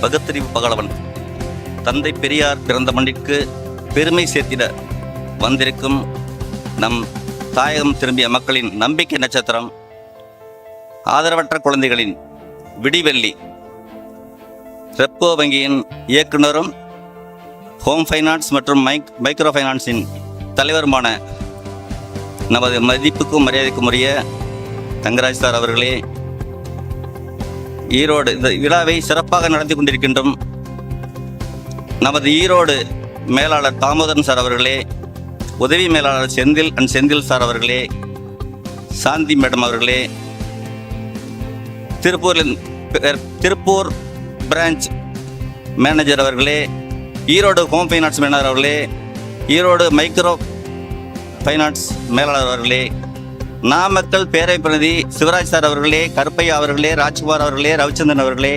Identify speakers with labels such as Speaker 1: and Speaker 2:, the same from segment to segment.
Speaker 1: பகுத்தறிவு பகலவன். தந்தை பெரியார் பிறந்த மண்ணிற்கு பெருமை சேர்த்திட வந்திருக்கும் நம் தாயகம் திரும்பிய மக்களின் நம்பிக்கை நட்சத்திரம் ஆதரவற்ற குழந்தைகளின் விடிவெள்ளி. ரெப்கோ வங்கியின் இயக்குனரும் ஹோம் ஃபைனான்ஸ் மற்றும் மைக் மைக்ரோ ஃபைனான்ஸின் தலைவருமான நமது மதிப்புக்கும் மரியாதைக்கும் உரிய தங்கராஜ் சார் அவர்களே ஈரோடு இந்த விழாவை சிறப்பாக நடத்தி கொண்டிருக்கின்றோம் நமது ஈரோடு மேலாளர் தாமோதரன் சார் அவர்களே உதவி மேலாளர் செந்தில் அண்ட் செந்தில் சார் அவர்களே சாந்தி மேடம் அவர்களே திருப்பூரில் திருப்பூர் பிரான்ச் மேனேஜர் அவர்களே ஈரோடு ஹோம் ஃபைனான்ஸ் மேனேஜர் அவர்களே ஈரோடு மைக்ரோ ஃபைனான்ஸ் மேலாளர் அவர்களே நாமக்கல் பேரை பிரதி சிவராஜ் சார் அவர்களே கருப்பையா அவர்களே ராஜ்குமார் அவர்களே ரவிச்சந்திரன் அவர்களே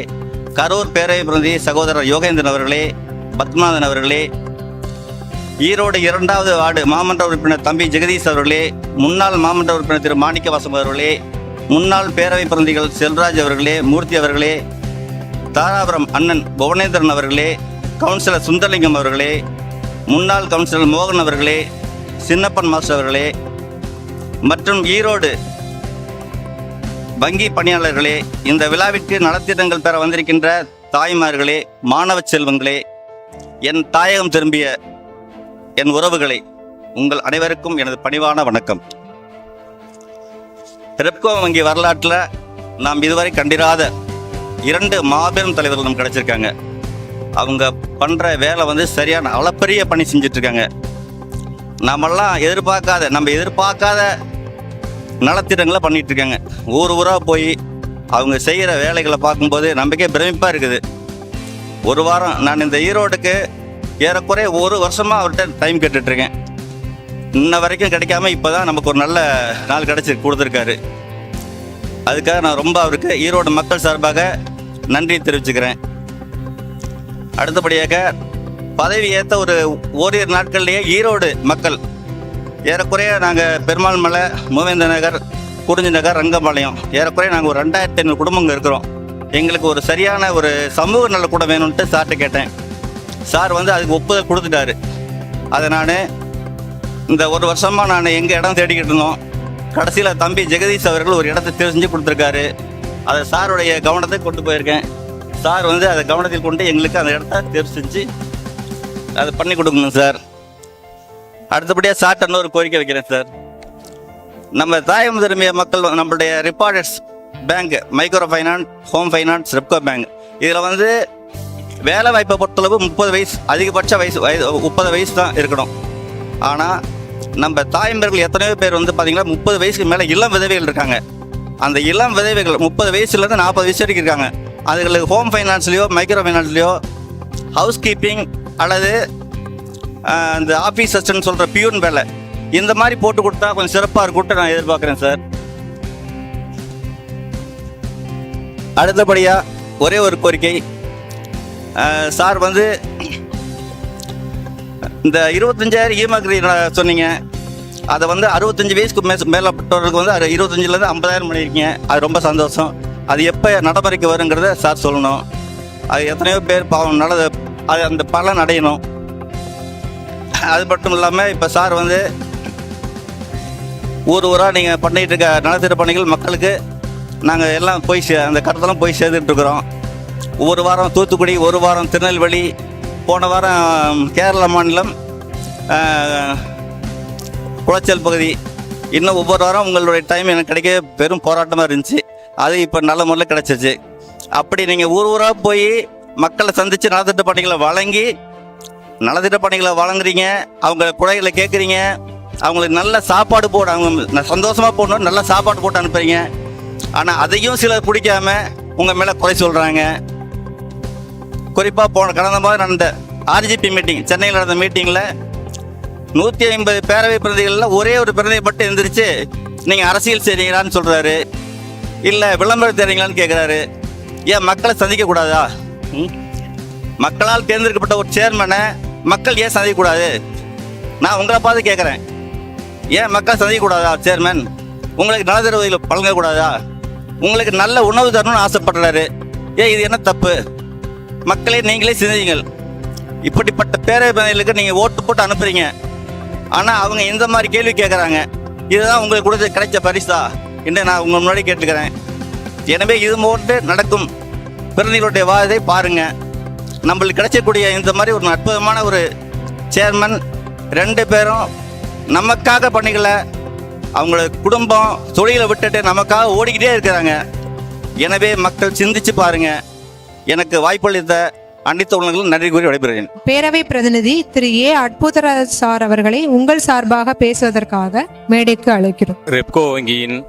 Speaker 1: கரூர் பேரவை பிரதி சகோதரர் யோகேந்திரன் அவர்களே பத்மநாதன் அவர்களே ஈரோடு இரண்டாவது வார்டு மாமன்ற உறுப்பினர் தம்பி ஜெகதீஷ் அவர்களே முன்னாள் மாமன்ற உறுப்பினர் திரு மாணிக்கவாசம் அவர்களே முன்னாள் பேரவை பிரதிகள் செல்வராஜ் அவர்களே மூர்த்தி அவர்களே தாராபுரம் அண்ணன் புவனேந்திரன் அவர்களே கவுன்சிலர் சுந்தரலிங்கம் அவர்களே முன்னாள் கவுன்சிலர் மோகன் அவர்களே சின்னப்பன் மாஸ்டர் அவர்களே மற்றும் ஈரோடு வங்கி பணியாளர்களே இந்த விழாவிற்கு நலத்திட்டங்கள் பெற வந்திருக்கின்ற தாய்மார்களே மாணவ செல்வங்களே என் தாயகம் திரும்பிய என் உறவுகளை உங்கள் அனைவருக்கும் எனது பணிவான வணக்கம். ரெப்கோ வங்கி வரலாற்றில் நாம் இதுவரை கண்டிராத இரண்டு மாபெரும் தலைவர்கள் நமக்கு கிடச்சிருக்காங்க. அவங்க பண்ணுற வேலை வந்து சரியான அளப்பரிய பணி செஞ்சிட்ருக்காங்க. நம்மெல்லாம் நாமெல்லாம் எதிர்பார்க்காத நம்ம எதிர்பார்க்காத நலத்திட்டங்களை பண்ணிட்டு இருக்காங்க ஊர் ஊராக போய் அவங்க செய்கிற வேலைகளை பார்க்கும்போது நம்பிக்கை பிரமிப்பாக இருக்குது. ஒரு வாரம் நான் இந்த ஈரோடுக்கு ஏறக்குறைய ஒரு வருஷமாக அவர்கிட்ட டைம் கேட்டுட்ருக்கேன் இன்ன வரைக்கும் கிடைக்காம இப்போ தான் நமக்கு ஒரு நல்ல நாள் கிடச்சி கொடுத்துருக்காரு. அதுக்காக நான் ரொம்ப அவருக்கு ஈரோடு மக்கள் சார்பாக நன்றி தெரிவிச்சுக்கிறேன். அடுத்தபடியாக பதவி ஏற்ற ஒரு ஓரிரு நாட்கள்லேயே ஈரோடு மக்கள் ஏறக்குறைய நாங்கள் பெருமாள் மலை மூவேந்த நகர் குறிஞ்சி நகர் ரங்கபாளையம். ஏறக்குறைய நாங்கள் ஒரு ரெண்டாயிரத்தி ஐநூறு குடும்பங்கள் இருக்கிறோம். எங்களுக்கு ஒரு சரியான ஒரு சமூக நல கூட வேணும்ன்ட்டு சார்கிட்ட கேட்டேன். சார் வந்து அதுக்கு ஒப்புதல் கொடுத்துட்டாரு. அதை நான் இந்த ஒரு வருஷமாக நான் எங்கள் இடம் தேடிக்கிட்டு இருந்தோம். கடைசியில் தம்பி ஜெகதீஷ் அவர்கள் ஒரு இடத்த தெரிஞ்சு கொடுத்துருக்காரு. அதை சாருடைய கவனத்தை கொண்டு போயிருக்கேன். சார் வந்து அதை கவனத்தில் கொண்டு எங்களுக்கு அந்த இடத்த தேர்வு செஞ்சு அதை பண்ணி கொடுக்கணும் சார். அடுத்தபடியாக சார்ட்ட ஒரு கோரிக்கை வைக்கிறேன் சார். நம்ம தாயம் திரும்பிய மக்கள் நம்மளுடைய repatriates bank micro finance home finance Repco bank இதில் வந்து வேலை வாய்ப்பை பொறுத்தளவு முப்பது வயசு அதிகபட்ச வயசு வயது முப்பது வயசு தான் இருக்கணும். ஆனால் நம்ம தாயம்பர்கள் எத்தனையோ பேர் வந்து பார்த்திங்கன்னா முப்பது வயசுக்கு மேலே இளம் விதவைகள் இருக்காங்க. அந்த இளம் விதவைகள் முப்பது வயசுலேருந்து நாற்பது வயசு வரைக்கும் இருக்காங்க. அதுகளுக்கு ஹோம் ஃபைனான்ஸ்லேயோ மைக்ரோ ஃபைனான்ஸ்லேயோ ஹவுஸ் கீப்பிங் அல்லது அந்த இந்த ஆஃபீஸ் அசிஸ்டன்ட் சொல்கிற பியூன் வேலை. இந்த மாதிரி போட்டு கொடுத்தா கொஞ்சம் சிறப்பாக இருக்கும்ட்டு நான் எதிர்பார்க்குறேன் சார் அடுத்தபடியாக ஒரே ஒரு கோரிக்கை. சார் வந்து இந்த இருபத்தஞ்சாயிரம் ஈமக்ரி சொன்னீங்க? அதை வந்து அறுபத்தஞ்சு வயசுக்கு மே மேலப்பட்டவர்களுக்கு வந்து அது இருபத்தஞ்சிலேருந்து ஐம்பதாயிரம் பண்ணியிருக்கீங்க. அது ரொம்ப சந்தோஷம். அது எப்போ நடைமுறைக்கு வருங்கிறத சார் சொல்லணும். அது எத்தனையோ பேர் பாவம் நல்லது அது அந்த பலன் அடையணும். அது மட்டும் இல்லாமல் இப்போ சார் வந்து ஊர் ஊராக நீங்கள் பண்ணிகிட்டு இருக்க நலத்திட்ட பணிகள் மக்களுக்கு நாங்கள் எல்லாம் போய் சே அந்த கருத்தெல்லாம் போய் சேர்த்துட்ருக்குறோம் ஒரு வாரம் தூத்துக்குடி ஒரு வாரம் திருநெல்வேலி போன வாரம் கேரள மாநிலம் குளச்சல் பகுதி. இன்னும் ஒவ்வொரு வாரம் உங்களுடைய டைம் எனக்கு கிடைக்க பெரும் போராட்டமாக இருந்துச்சு. அது இப்போ நல்ல முறையில் கிடச்சிச்சு. அப்படி நீங்கள் ஊர் ஊராக போய் மக்களை சந்தித்து நலத்திட்ட பணிகளை வழங்கி நலத்திட்ட பணிகளை வழங்குறீங்க அவங்க குறைகளை கேட்குறீங்க அவங்களுக்கு நல்ல சாப்பாடு போட அவங்க சந்தோஷமாக போடணும் நல்ல சாப்பாடு போட்டு அனுப்புறீங்க. ஆனால் அதையும் சிலர் பிடிக்காம உங்கள் மேலே குறை சொல்கிறாங்க குறிப்பாக போன கடந்த மாதம் நடந்த ஆர்ஜிபி மீட்டிங் சென்னையில் நடந்த மீட்டிங்கில் நூற்றி ஐம்பது பேரவை பிரதிகளில் ஒரே ஒரு பிரதியை மட்டும் எழுந்திரிச்சு நீங்கள் அரசியல் செய்கிறீங்களான்னு சொல்கிறாரு இல்லை விளம்பரம் தெரியுங்களான்னு கேட்குறாரு ஏன் மக்களை சந்திக்கக்கூடாதா ம்? மக்களால் தேர்ந்தெடுக்கப்பட்ட ஒரு சேர்மனை மக்கள் ஏன் சந்திக்கக்கூடாது? நான் உங்களை பார்த்து கேட்குறேன். ஏன் மக்கள் சந்திக்கக்கூடாதா சேர்மன் உங்களுக்கு நலத்தர வழங்கக்கூடாதா உங்களுக்கு நல்ல உணவு தரணும்னு ஆசைப்படுறாரு ஏன் இது என்ன தப்பு? மக்களே நீங்களே சிந்தியுங்கள். இப்படிப்பட்ட பேரவைகளுக்கு நீங்கள் ஓட்டு போட்டு அனுப்புறீங்க. ஆனால் அவங்க இந்த மாதிரி கேள்வி கேட்குறாங்க. இதுதான் உங்களுக்கு கொடுத்து கிடைச்ச பரிசா? என்று நான் உங்கள் முன்னாடி கேட்டுக்கிறேன். எனவே இது போட்டு நடக்கும். பிரதிநிதிகளுடைய வாதத்தை பாருங்கள் நம்மளுக்கு கிடைச்சக்கூடிய இந்த மாதிரி ஒரு அற்புதமான ஒரு சேர்மன் ரெண்டு பேரும் நமக்காக பண்ணிக்கல. அவங்கள குடும்பம் தொழிலை விட்டுட்டு நமக்காக ஓடிக்கிட்டே இருக்கிறாங்க. எனவே மக்கள் சிந்திச்சு பாருங்க. எனக்கு வாய்ப்பளித்த அனைத்து உள்ளங்களும் நன்றி கூறி விடைபெறுகிறேன்.
Speaker 2: பேரவை பிரதிநிதி திரு ஏ. அற்புதராஜ் சார் அவர்களை உங்கள் சார்பாக பேசுவதற்காக மேடைக்கு அழைக்கிறோம்.
Speaker 3: ரெப்கோ வங்கியின்